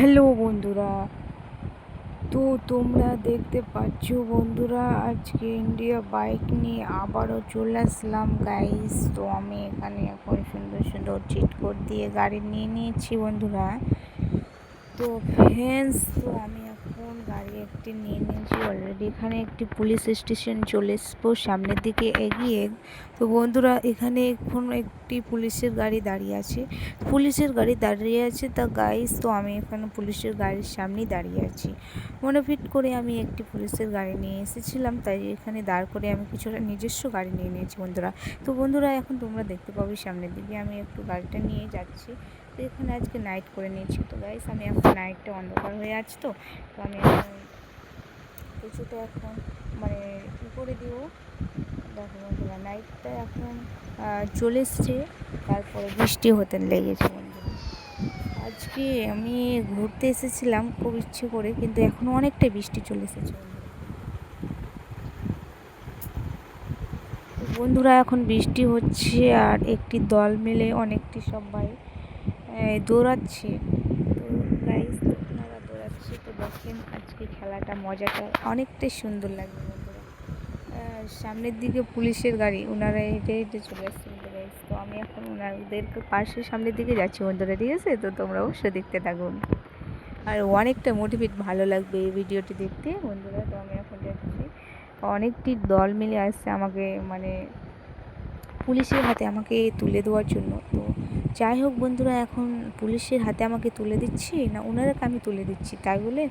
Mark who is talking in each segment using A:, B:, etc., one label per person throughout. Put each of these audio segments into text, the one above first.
A: Hello বন্ধুরা। তো তোমরা দেখতে পাচ্ছ বন্ধুরা, আজকে ইন্ডিয়া বাইক নিয়ে আবারও চলে আসলাম। গাইস তো আমি এখানে এখন সুন্দর সুন্দর চিট করে দিয়ে গাড়ি নিয়ে নিয়েছি বন্ধুরা। তো ফ্রেন্ডস তো আমি গাড়ি একটি নিয়ে নিয়েছি অলরেডি এখানে একটি পুলিশ স্টেশন চলে এসবো সামনের দিকে এগিয়ে। তো বন্ধুরা, এখানে এখন একটি পুলিশের গাড়ি দাঁড়িয়ে আছে। পুলিশের গাড়ি দাঁড়িয়ে আছে। তা গাইস তো আমি এখানে পুলিশের গাড়ির সামনেই দাঁড়িয়ে আছি। মনে ফিট করে আমি একটি পুলিশের গাড়ি নিয়ে এসেছিলাম, তাই এখানে দাঁড় করে আমি কিছুটা নিজস্ব গাড়ি নিয়ে নিয়েছি বন্ধুরা। তো বন্ধুরা, এখন তোমরা দেখতে পাবে সামনের দিকে আমি একটু গাড়িটা নিয়ে যাচ্ছি। তো এখানে আজকে নাইট করে নিয়েছি। তো গাইস আমি এখন নাইটটা অন্ধকার হয়ে আছে তো। তো আমি এখন কিছুটা এখন মানে কী করে দিব? দেখো বন্ধুরা নাইটটা এখন চলে এসছে। তারপরে বৃষ্টি হতে লেগেছে বন্ধুরা। আজকে আমি ঘুরতে এসেছিলাম খুব ইচ্ছে করে, কিন্তু এখনও অনেকটা বৃষ্টি চলে এসেছে বন্ধুরা, এখন বৃষ্টি হচ্ছে আর একটি দল মিলে অনেকটি সবাই দৌড়াচ্ছে। তো গাইজ আপনারা দৌড়াচ্ছে, তো দেখেন আজকে খেলাটা মজাটা অনেকটাই সুন্দর লাগবে বন্ধুরা। সামনের দিকে পুলিশের গাড়ি ওনারা হেঁটে হেঁটে চলে আসছে গাইজ তো আমি এখন ওনাদের পাশে সামনের দিকে যাচ্ছি বন্ধুরা, ঠিক আছে? তো তোমরা অবশ্যই দেখতে থাকুন আর অনেকটা মোটিভেট ভালো লাগবে এই ভিডিওটি দেখতে বন্ধুরা, তো আমি এখন যাচ্ছি। অনেকটি দল মিলে আসছে আমাকে মানে পুলিশের হাতে আমাকে তুলে দেওয়ার জন্য। তো যাই হোক বন্ধুরা, এখন পুলিশের হাতে আমাকে তুলে দিচ্ছি না ওনারাকে আমি তুলে দিচ্ছি? তাই বলে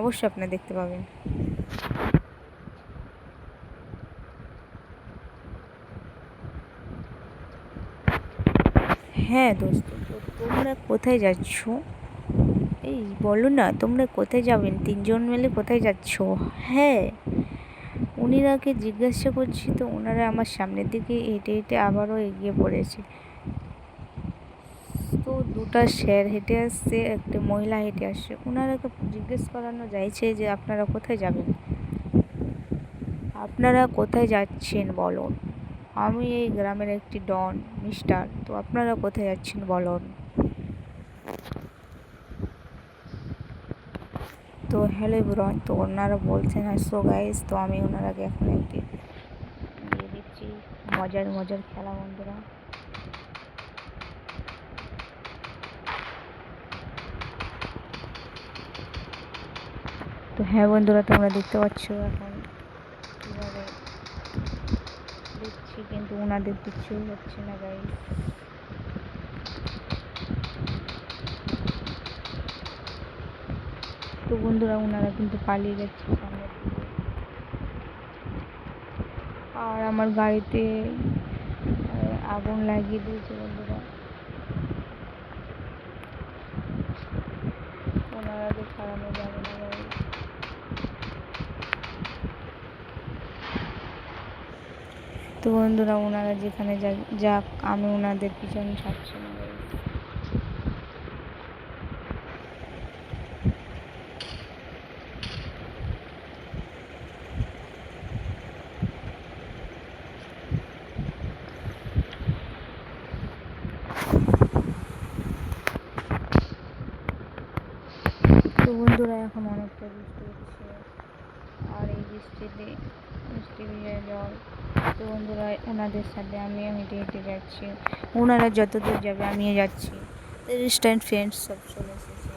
A: অবশ্যই আপনারা দেখতে পাবেন। হ্যাঁ দোস্ত তোমরা কোথায় যাচ্ছ? এই বলো না, তোমরা কোথায় যাবেন? তিনজন মিলে কোথায় যাচ্ছ? হ্যাঁ। উনিরাকে জিজ্ঞাসা করছি তো ওনারা আমার সামনের দিকে হেঁটে হেঁটে আবারও এগিয়ে পড়েছে। তো দুটা শের হেঁটে আসছে, একটা মহিলা হেঁটে আসছে। ওনারাকে জিজ্ঞেস করানো যাইছে যে আপনারা কোথায় যাবেন? আপনারা কোথায় যাচ্ছেন বলুন? আমি এই গ্রামের একটি ডন, মিস্টার। তো আপনারা কোথায় যাচ্ছেন বলুন? তো হ্যালো ব্রন তো ওনারা বলছেন সো গাইস তো আমি ওনারাকে এখন একটি দিয়ে দিচ্ছি। মজার মজার খেলা, বন্ধুরা। তো হ্যাঁ বন্ধুরা, তোমরা দেখতে পাচ্ছ এখন কীভাবে দিচ্ছি, কিন্তু ওনাদের কিছুই হচ্ছে না গাইস তো বন্ধুরা ওনারা কিন্তু পালিয়ে যাচ্ছে আর আমার গাড়িতে আগুন লাগিয়ে দিয়েছে বন্ধুরা। ওনারাকে ছাড়ানো যাবে না গাড়ি তো বন্ধুরা ওনারা যেখানে যাক, আমি ওনাদের পিছনে ছাড়ছি না। তো বন্ধুরা, এখন অনেকটা বৃষ্টি হচ্ছে। আর এই বৃষ্টিতে, বৃষ্টি ভিজে জল। তো বন্ধুরা, ওনাদের সাথে আমিও হেঁটে হেঁটে যাচ্ছি। ওনারা যত দূর যাবে, আমিও যাচ্ছি। স্ট্যান্ড ফ্রেন্ডস সব চলে এসেছে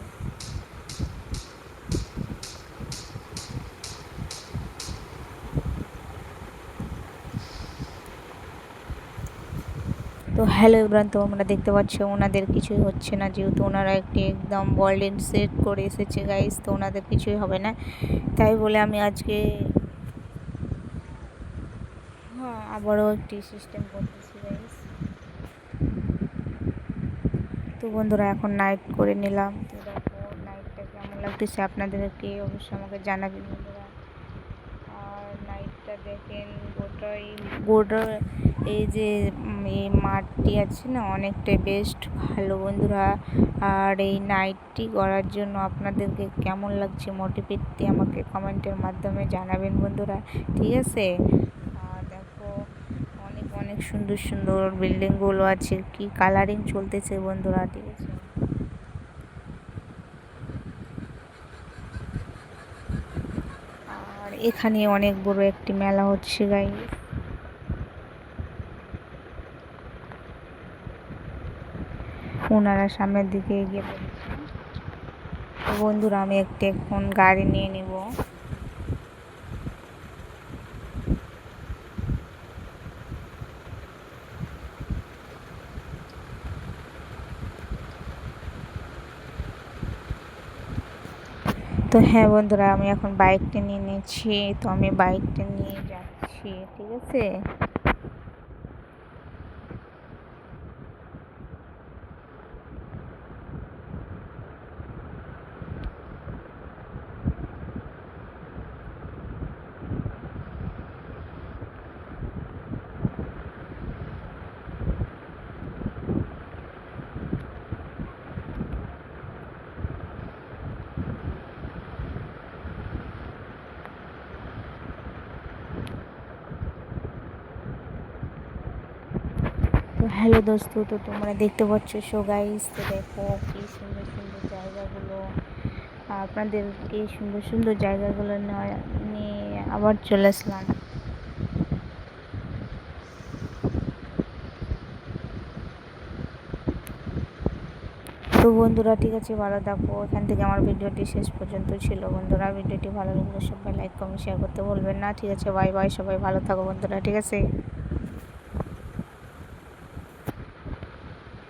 A: তো হ্যালো এবার তো আমরা দেখতে পাচ্ছ ওনাদের কিছুই হচ্ছে না, যেহেতু ওনারা একটি একদম বল্ডেন সেট করে এসেছে গাইস তো ওনাদের কিছুই হবে না। তাই বলে আমি আজকে হ্যাঁ আবারও একটি সিস্টেম করতেছি গাইস তো বন্ধুরা, এখন নাইট করে নিলাম। তো দেখো নাইটটা কেমন লাগতেছে? আপনাদেরকে অবশ্যই আমাকে জানাবেন। নাইটটা দেখেন গোটাই গোটা এই যে এই মাঠটি আছে না, অনেকটাই বেস্ট ভালো বন্ধুরা, আর এই নাইটটি করার জন্য আপনাদেরকে কেমন লাগছে মোটিভেটটি আমাকে কমেন্টের মাধ্যমে জানাবেন বন্ধুরা, ঠিক আছে? আর দেখো, অনেক অনেক সুন্দর সুন্দর বিল্ডিংগুলো আছে, কি কালারিং চলতেছে বন্ধুরা, ঠিক আছে? এখানে অনেক বড় একটি মেলা হচ্ছে গাই ওনারা সামনের দিকে এগিয়ে বন্ধুরা, আমি একটি এখন গাড়ি নিয়ে নিব। তো হ্যাঁ বন্ধুরা, আমি এখন বাইকটা নিয়ে নিয়েছি তো আমি বাইকটা নিয়ে যাচ্ছি, ঠিক আছে তো হ্যালো দোস্ত, তো তোমরা দেখতে পাচ্ছ শো গাইস তো দেখো কি সুন্দর সুন্দর জায়গাগুলো। আপনাদের কি সুন্দর সুন্দর জায়গাগুলো নিয়ে আবার চলে আসলাম। তো বন্ধুরা, ঠিক আছে, ভালো থাকো। এখান থেকে আমার ভিডিওটি শেষ পর্যন্ত ছিল। বন্ধুরা, ভিডিওটি ভালো লাগলে সবাই লাইক কমেন্ট শেয়ার করতে বলবেন না। ঠিক আছে বাই বাই সবাই ভালো থাকো বন্ধুরা, ঠিক আছে?